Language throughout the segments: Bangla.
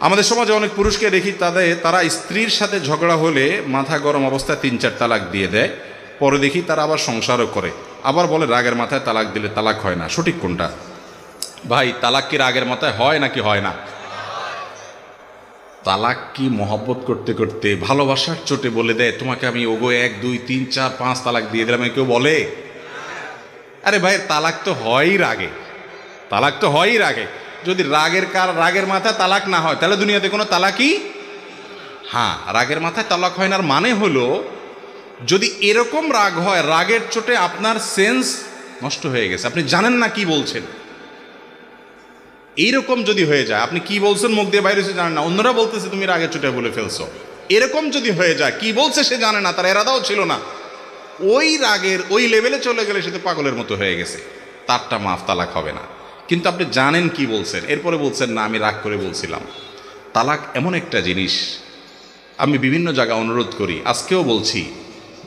আমাদের সমাজে অনেক পুরুষকে দেখি তাদের, তারা স্ত্রীর সাথে ঝগড়া হলে মাথা গরম অবস্থায় তিন চার তালাক দিয়ে দেয়। পরে দেখি তারা আবার সংসারও করে। আবার বলে, রাগের মাথায় তালাক দিলে তালাক হয় না। সঠিক কোনটা? ভাই, তালাক কি রাগের মাথায় হয় নাকি হয় না? তালাক কি মহব্বত করতে করতে ভালোবাসার চোটে বলে দেয়, তোমাকে আমি ওগো এক, দুই, তিন, চার, পাঁচ তালাক দিয়ে দিলাম। কেউ বলে? আরে ভাই, তালাক তো হয়ই রাগে। তালাক তো হয়ই রাগে। যদি রাগের কার রাগের মাথায় তালাক না হয়, তাহলে দুনিয়াতে কোনো তালাকই হ্যাঁ রাগের মাথায় তালাক হয় না। আর মানে হলো, যদি এরকম রাগ হয়, রাগের চোটে আপনার সেন্স নষ্ট হয়ে গেছে। আপনি জানেন না কি বলছেন। এইরকম যদি হয়ে যায়, আপনি কি বলছেন মুখ দিয়ে বাইরে জানেন না। অন্যরা বলতেছে, তুমি রাগের চোটে বলে ফেলছো। এরকম যদি হয়ে যায়, কি বলছে সে জানে না, তার এরাদাও ছিল না। ওই রাগের, ওই লেভেলে চলে গেলে সে তো পাগলের মতো হয়ে গেছে। তারটা মাফ, তালাক হবে না। কিন্তু আপনি জানেন কি বলছেন? এরপরে বলছেন, না, আমি রাগ করে বলছিলাম। তালাক এমন একটা জিনিস, আমি বিভিন্ন জায়গায় অনুরোধ করি। আজকেও বলছি,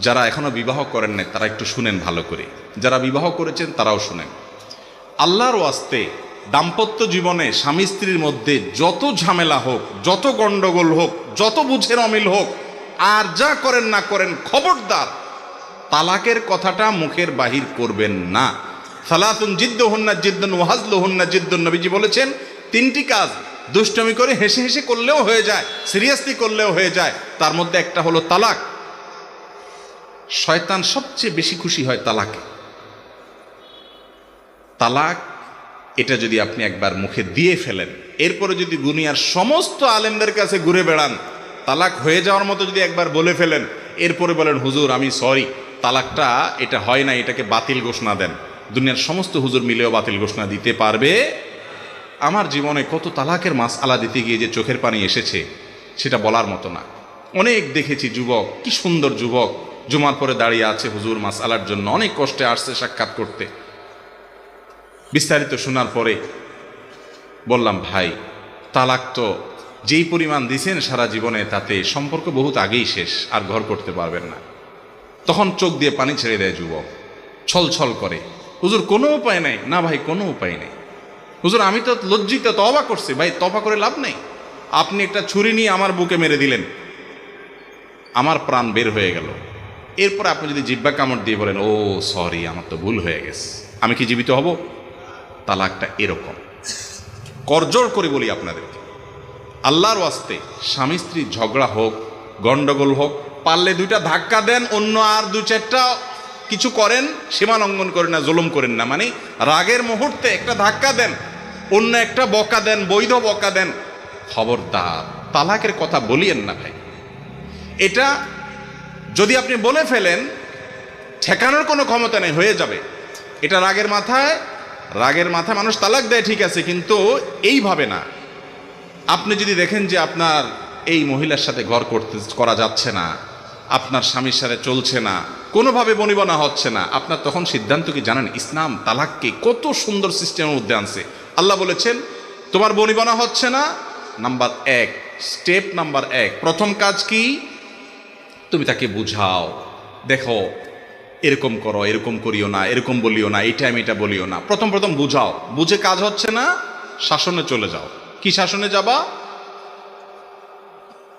যারা এখনও বিবাহ করেন নাই, তারা একটু শুনেন ভালো করে। যারা বিবাহ করেছেন, তারাও শুনেন। আল্লাহর ওয়াস্তে দাম্পত্য জীবনে স্বামী স্ত্রীর মধ্যে যত ঝামেলা হোক, যত গণ্ডগোল হোক, যত বুঝের অমিল হোক, আর যা করেন না করেন, খবরদার, তালাকের কথাটা মুখের বাহির করবেন না। সালাতুন জিদ্দ হন্না জিদ্দন ওয়াহাজল হন্না জিদ্দন। নবীজি বলেছেন, তিনটি কাজ দুষ্টমি করে হেসে হেসে করলেও হয়ে যায়, সিরিয়াসলি করলেও হয়ে যায়, তার মধ্যে একটা হলো তালাক। শয়তান সবচেয়ে বেশি খুশি হয় তালাকে। তালাক, এটা যদি আপনি একবার মুখে দিয়ে ফেলেন, এরপরে যদি দুনিয়ার সমস্ত আলেমদের কাছে ঘুরে বেড়ান, তালাক হয়ে যাওয়ার মতো যদি একবার বলে ফেলেন, এরপরে বলেন, হুজুর, আমি সরি, তালাকটা এটা হয় না, এটাকে বাতিল ঘোষণা দেন। দুনিয়ার সমস্ত হুজুর মিলেও বাতিল ঘোষণা দিতে পারবে। আমার জীবনে কত তালাকের মাস আলা দিতে গিয়ে যে চোখের পানি এসেছে, সেটা বলার মতো না। অনেক দেখেছি যুবক, কি সুন্দর যুবক, জুমার পরে দাঁড়িয়ে আছে হুজুর মাস আলার জন্য, অনেক কষ্টে আসছে সাক্ষাৎ করতে। বিস্তারিত শোনার পরে বললাম, ভাই, তালাক তো যেই পরিমাণ দিছেন সারা জীবনে, তাতে সম্পর্ক বহুত আগেই শেষ, আর ঘর করতে পারবেন না। তখন চোখ দিয়ে পানি ছেড়ে দেয় যুবক ছল ছল করে। হুজুর, কোনো উপায় নাই। না ভাই, কোনো উপায় নেই। হুজুর, আমি তো লজ্জিত তবা করছি। ভাই তবা করে লাভ নেই। আপনি একটা ছুরি নিয়ে আমার বুকে মেরে দিলেন। আমার প্রাণ বের হয়ে গেল। এরপর আপনি যদি জিব্বা কামড় দিয়ে বলেন, ও, সরি, আমার তো ভুল হয়ে গেছে। আমি কি জীবিত হব? তালাকটা এরকম। করজোর করে বলি আপনাদেরকে। আল্লাহর ওয়াস্তে স্বামী স্ত্রী ঝগড়া হোক, গন্ডগোল হোক, পারলে দুইটা ধাক্কা দেন, অন্য আর দু চারটা কিছু করেন, সীমা লঙ্ঘন করেন না, জুলুম করেন না। মানে রাগের মুহূর্তে একটা ধাক্কা দেন, অন্য একটা বকা দেন, বৈধ বকা দেন। খবরদার, তালাকের কথা বলিয়েন না ভাই। এটা যদি আপনি বলে ফেলেন, ঠেকানোর কোনো ক্ষমতা নেই, হয়ে যাবে। এটা রাগের মাথায় রাগের মাথায় মানুষ তালাক দেয়, ঠিক আছে, কিন্তু এইভাবে না। আপনি যদি দেখেন যে আপনার এই মহিলার সাথে ঘর করতে করা যাচ্ছে না, আপনার স্বামীর সাথে চলছে না কোনোভাবে বনিবনা হচ্ছে না। আপনার তখন সিদ্ধান্ত কি জানেন? ইসলাম তালাককে কত সুন্দর সিস্টেমের মধ্যে আনছে। আল্লাহ বলেছেন, তোমার বনিবনা হচ্ছে না। নাম্বার এক, স্টেপ নাম্বার এক, প্রথম কাজ কি? তুমি তাকে বুঝাও। দেখো, এরকম করো, এরকম করিও না, এরকম বলিও না, এই টাইম এটা বলিও না। প্রথম প্রথম বুঝাও। বুঝে কাজ হচ্ছে না, শাসনে চলে যাও। কি শাসনে যাবা?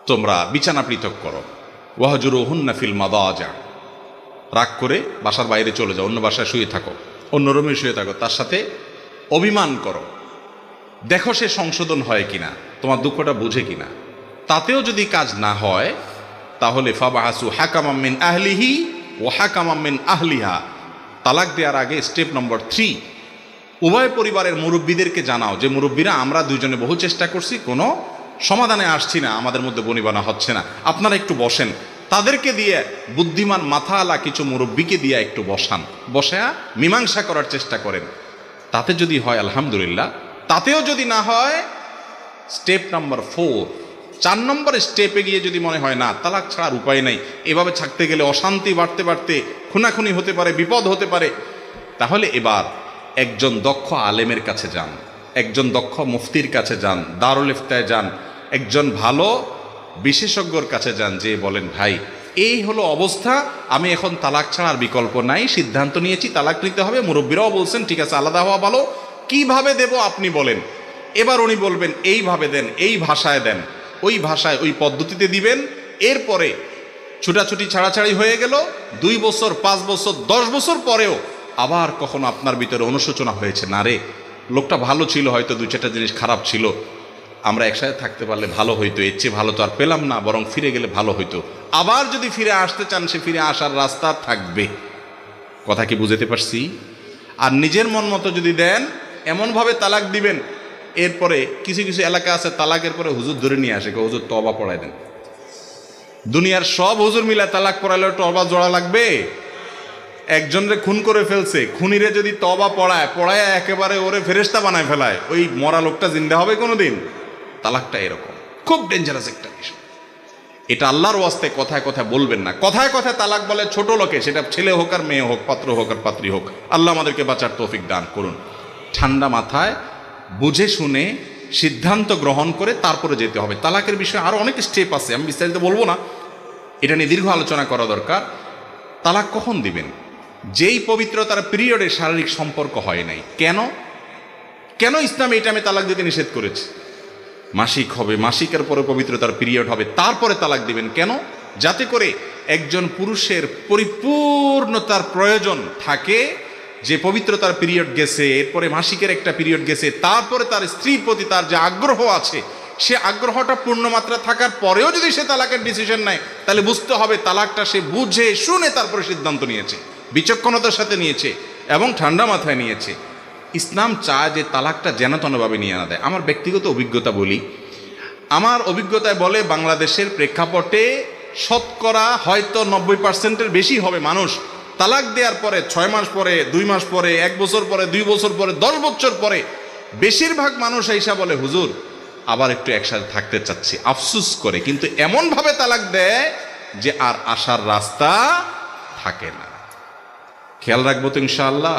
তোমরা বিছানা পৃথক করো। ওয়াহজুর হুন্না ফিল মাদা রাগ করে বাসার বাইরে চলে যাও, অন্য বাসায় শুয়ে থাকো, অন্য রুমে শুয়ে থাকো, তার সাথে অভিমান করো। দেখো সে সংশোধন হয় কিনা, তোমার দুঃখটা বুঝে কিনা। তাতেও যদি কাজ না হয়, তাহলে ফাবা ফাবাহাসু হাকামাম্মিন আহলিহি ও হাকামাম্মিন আহলিহা। তালাক দেওয়ার আগে স্টেপ নম্বর থ্রি, উভয় পরিবারের মুরব্বীদেরকে জানাও যে, মুরব্বীরা, আমরা দুজনে বহু চেষ্টা করছি, কোনো সমাধানে আসছি না, আমাদের মধ্যে বনিবানা হচ্ছে না। আপনারা একটু বসেন। তাদেরকে দিয়ে বুদ্ধিমান মাথাওয়ালা কিছু মুরব্বীকে দিয়ে একটু বসান। বসা মীমাংসা করার চেষ্টা করেন। তাতে যদি হয়, আলহামদুলিল্লাহ। তাতেও যদি না হয়, স্টেপ নাম্বার ফোর। চার নম্বর স্টেপে গিয়ে যদি মনে হয়, না, তালাক ছাড়ার উপায় নাই, এভাবে থাকতে গেলে অশান্তি বাড়তে বাড়তে খুনাখুনি হতে পারে, বিপদ হতে পারে, তাহলে এবার একজন দক্ষ আলেমের কাছে যান। একজন দক্ষ মুফতির কাছে যান, দারুল ইফতায় যান। একজন ভালো বিশেষজ্ঞর কাছে যান যে বলেন, ভাই, এই হলো অবস্থা। আমি এখন তালাক ছাড়ার বিকল্প নাই। সিদ্ধান্ত নিয়েছি, তালাক নিতে হবে। মুরব্বীরাও বলছেন, ঠিক আছে, আলাদা হওয়া ভালো। কীভাবে দেব আপনি বলেন। এবার উনি বলবেন, এইভাবে দেন, এই ভাষায় দেন। ওই ভাষায়, ওই পদ্ধতিতে দিবেন। এরপরে ছুটাছুটি ছাড়াছাড়ি হয়ে গেল। দুই বছর, পাঁচ বছর, দশ বছর পরেও আবার কখনো আপনার ভিতরে অনুশোচনা হয়েছে। না রে, লোকটা ভালো ছিল, হয়তো দু চারটা জিনিস খারাপ ছিল। আমরা একসাথে থাকতে পারলে ভালো হইতো, এর চেয়ে ভালো তো আর পেলাম না, বরং ফিরে গেলে ভালো হইতো। আবার যদি ফিরে আসতে চান, সে ফিরে আসার রাস্তা থাকবে। কথা কি বুঝতে পারছি? আর নিজের মন মতো যদি দেন, এমনভাবে তালাক দিবেন। এরপরে কিছু কিছু এলাকা আছে, তালাকের পরে হুজুর ধরে নিয়ে আসে হুজুর তবা পড়ায় দেন। দুনিয়ার সব হুজুর মিলা তালাক পড়াইলে তবা জোড়া লাগবে? একজনরে খুন করে ফেলছে, খুনিরে যদি তবা পড়ায় পড়ায় একেবারে ওরে ফেরেস্তা বানায় ফেলায়, ওই মরা লোকটা জিন্দা হবে কোনোদিন? তালাকটা এরকম। খুব ডেঞ্জারাস একটা বিষয়। এটা আল্লাহর ওয়াস্তে কথায় কথায় বলবেন না। কথায় কথায় তালাক বলে ছোট লোকে, সেটা ছেলে হোক আর মেয়ে হোক, পাত্র হোক আর পাত্রী হোক, আল্লাহ আমাদেরকে বাঁচার তৌফিক দান করুন। ঠান্ডা মাথায় বুঝে শুনে সিদ্ধান্ত গ্রহণ করে তারপরে যেতে হবে। তালাকের বিষয়ে আরও অনেক স্টেপ আছে, আমি বিস্তারিত বলব না। এটা নিয়ে দীর্ঘ আলোচনা করা দরকার। তালাক কখন দিবেন? যেই পবিত্র পবিত্রতার পিরিয়ডে শারীরিক সম্পর্ক হয় নাই। কেন? কেন ইসলাম এই টাইমে তালাক দিতে নিষেধ করেছে? মাসিক হবে, মাসিকের পরে পবিত্রতার পিরিয়ড হবে, তারপরে তালাক দিবেন। কেন? যাতে করে একজন পুরুষের পরিপূর্ণতার প্রয়োজন থাকে, যে পবিত্রতার পিরিয়ড গেছে, এরপরে মাসিকের একটা পিরিয়ড গেছে, তারপরে তার স্ত্রীর প্রতি তার যে আগ্রহ আছে, সে আগ্রহটা পূর্ণমাত্রা থাকার পরেও যদি সে তালাকের ডিসিশন নেয়, তাহলে বুঝতে হবে তালাকটা সে বুঝে, শুনে তারপরে সিদ্ধান্ত নিয়েছে, বিচক্ষণতার সাথে নিয়েছে এবং ঠান্ডা মাথায় নিয়েছে। ইসলাম চায় যে তালাকটা যেনতনভাবে নিয়ে আনা দেয়। আমার ব্যক্তিগত অভিজ্ঞতা বলি, আমার অভিজ্ঞতায় বলে বাংলাদেশের প্রেক্ষাপটে শতকরা হয়তো নব্বই পার্সেন্টের বেশি হবে মানুষ তালাক দেওয়ার পরে, ছয় মাস পরে, দুই মাস পরে, এক বছর পরে, দুই বছর পরে, দশ বছর পরে বেশিরভাগ মানুষ এইসা বলে, হুজুর, আবার একটু একসাথে থাকতে চাচ্ছি। আফসুস করে, কিন্তু এমনভাবে তালাক দেয় যে আর আসার রাস্তা থাকে না। খেয়াল রাখব তো ইনশাআল্লাহ।